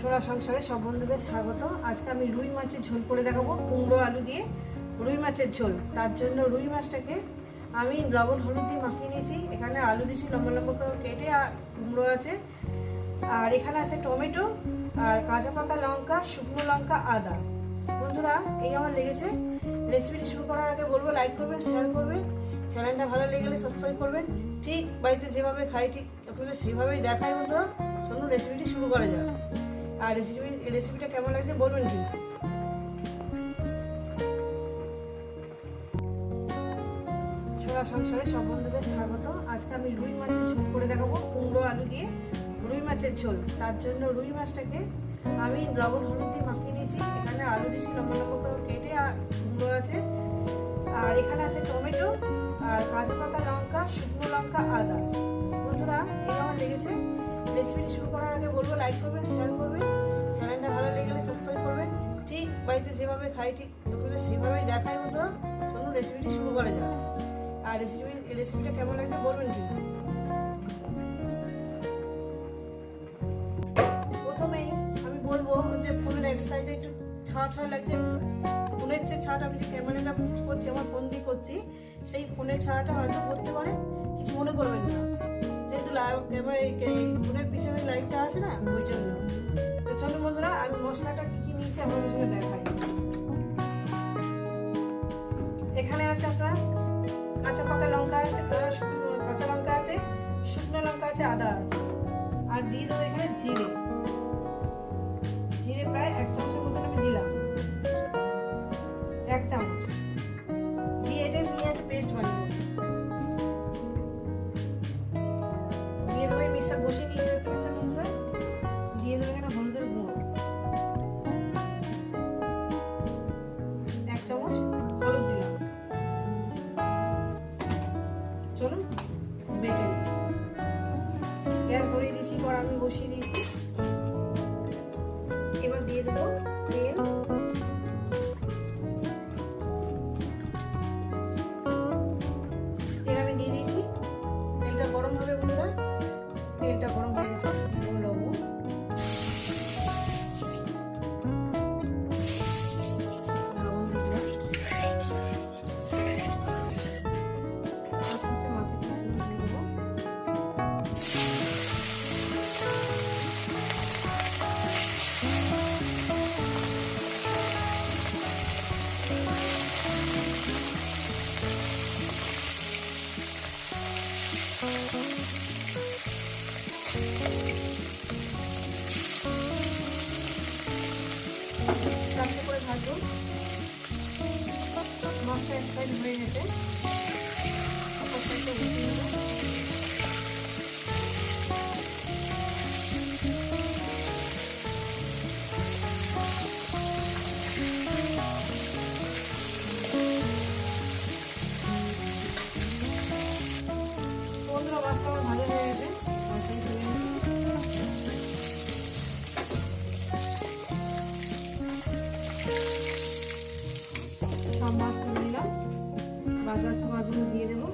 সোনা সংসারে সব বন্ধুদের স্বাগত। আজকে আমি রুই মাছের ঝোল করে দেখাবো, কুমড়ো আলু দিয়ে রুই মাছের ঝোল। তার জন্য রুই মাছটাকে আমি লবণ হলুদ দিয়ে মাখিয়ে নিয়েছি। এখানে আলু দিয়েছি লম্বা লম্বা করে কেটে আর কুমড়ো আছে। আর এখানে আছে টমেটো আর কাঁচা পাকা লঙ্কা, শুকনো লঙ্কা, আদা। বন্ধুরা, এই আমার লেগেছে। রেসিপিটি শুরু করার আগে বলব লাইক করবেন শেয়ার করবেন। চ্যানেলটা ভালো লেগে সাবস্ক্রাইব করবেন। ঠিক বাড়িতে যেভাবে খাই, ঠিক আপনাদের সেইভাবেই দেখাই বন্ধুরা। চলুন রেসিপিটি শুরু করা যাক। আর রেসিপি রেসিপিটা কেমন লাগছে বলবেন কিন্তু। সোনা সংসারে সব বন্ধুদের স্বাগত। আজকে আমি রুই মাছের ঝোল করে দেখাবো, কুমড়ো, আলু দিয়ে রুই মাছের ঝোল। তার জন্য রুই মাছটাকে আমি লবণ, হলুদ দিয়ে মাখিয়ে নিয়েছি। এখানে আলু দিয়েছি লম্বা লম্বা করে কেটে আর কুমড়ো আছে। আর এখানে আছে টমেটো আর কাঁচা পাকা লঙ্কা, শুকনো লঙ্কা, আদা। বন্ধুরা, এই আমার লেগেছে। রেসিপিটি শুরু করার আগে বলব লাইক করবেন শেয়ার করবেন। চ্যানেলটা ভালো লেগে গেলে সাবস্ক্রাইব করবেন। ঠিক বাড়িতে যেভাবে খাই, ঠিক আপনাদের সেইভাবেই দেখাই বন্ধুরা। চলুন রেসিপিটি শুরু করা যাক। আর রেসিপি রেসিপিটা কেমন লাগছে বলবেন কিন্তু প্রথমেই আমি বলব যে ফোনের এক সাইডে একটু ছাড় ছাড় লাগছে। ফোনের যে ছাড় আমি যে ক্যামেরাটা করছি, আমার ফোন দিয়ে করছি, সেই ফোনের ছাড়াটা হয়তো করতে পারে। কিছু মনে করবেন না যেহেতু ক্যামেরা এই ফোনের পিছনে লাইটটা আছে না ওই জন্য তো চলো বন্ধুরা আমি মশলাটা কি কি নিয়েছি আপনাদের এক সাইড ভালো মাছগুলো দিয়ে দেবো।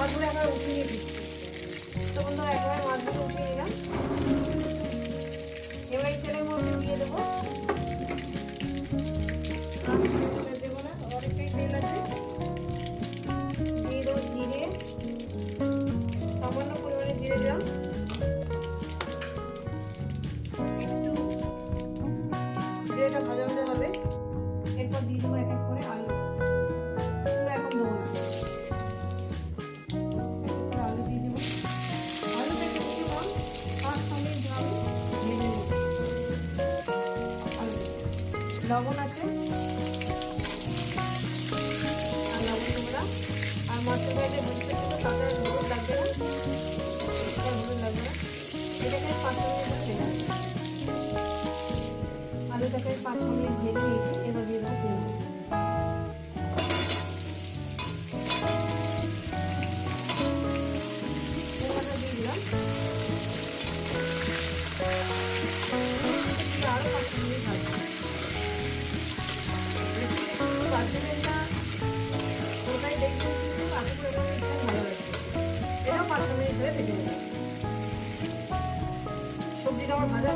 মাছগুলো একবার উঠিয়ে দিচ্ছি। তো বন্ধুরা একবার মাছগুলো উঠিয়ে নিলাম। এবার এই মধ্যে দিয়ে দেবো। দেবো না, অনেকটাই তেল আছে। লবণ আছে, আর লবণ তোমরা আর মশলাটা যে বুঝতে ছিল তাদের হলুদ লাগবে না। হলুদ লাগবে না। এটাকে পাঁচ মিনিট ভেজে আলুটাকে পাঁচ মিনিট ভেজে নিয়েছি।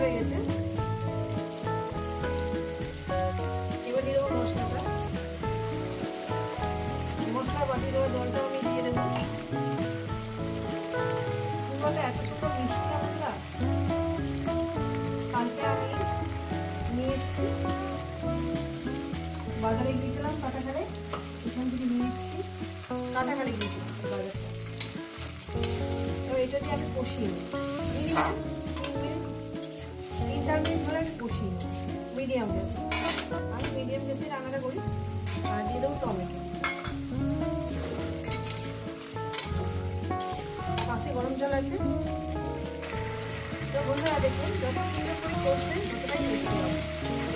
হয়ে গেছে। মশলা নিয়ে বাজারে গিয়েছিলাম কাটাখালে এখান থেকে নিয়ে এসেছি। কাটাখালে গিয়েছিলাম। বাজারটা এবার এটা আমি কষিয়ে তিন চার মিনিট ধরে আমি কষিয়ে মিডিয়াম গ্যাসে আমি মিডিয়াম গ্যাসে রান্নাটা করি। আর দিয়ে দেবো টমেটো। পাশে গরম জল আছে। তো বন্ধুরা দেখুন যত সুন্দর করে করছেন ততটাই বেশি হবে।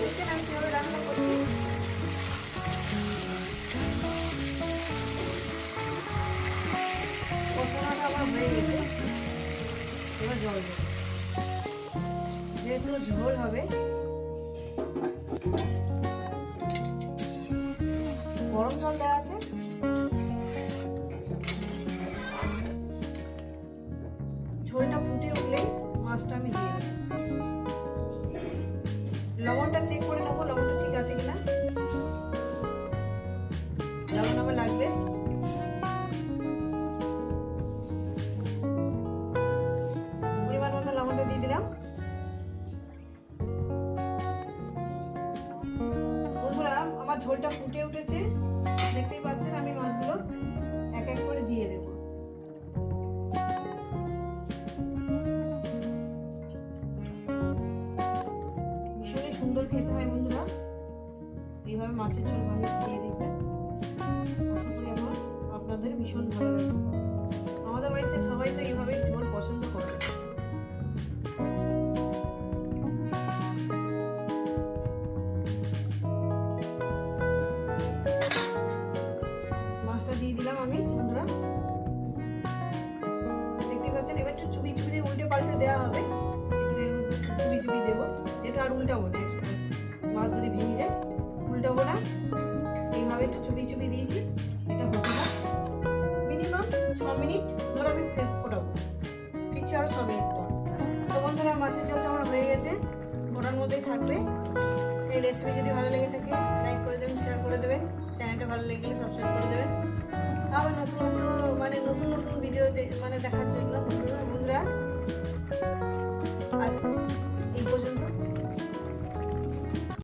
দেখছেন আমি কীভাবে রান্না করছি। জল দেবো যেহেতু ঝোল হবে, গরম জল আছে ঝোলটা ফুটে উঠলেই মাছটা আমি লবণটা চেক আমার ঝোলটা ফুটে উঠেছে, দেখতেই পাচ্ছেন আমি মাছগুলো এক এক করে দিয়ে দেব। ভীষণই সুন্দর খেতে হয় বন্ধুরা। এইভাবে মাছের ঝোল বানিয়ে খেয়ে দেখবেন। আশা আপনাদের ভীষণ ভালো লাগবে। আমাদের বাড়িতে সবাই তো এইভাবে ঝোল পছন্দ করে। মাছ যদি ভেঙে যায় উল্টাবো না এইভাবে একটু চুবি চুবি দিয়েছি, এটা হতে না মিনিমাম ছ মিনিট ধরে আমি ফোটাবো। ফিরছি আরও ছ মিনিট তো বন্ধুরা, মাছের ঝোলটা আমার হয়ে গেছে। ফোটার মধ্যেই থাকবে। এই রেসিপি যদি ভালো লেগে থাকে লাইক করে দেবেন শেয়ার করে দেবেন। চ্যানেলটা ভালো লেগে সাবস্ক্রাইব করে দেবেন। আবার নতুন নতুন মানে নতুন নতুন ভিডিও মানে দেখার জন্য বন্ধুরা বন্ধুরা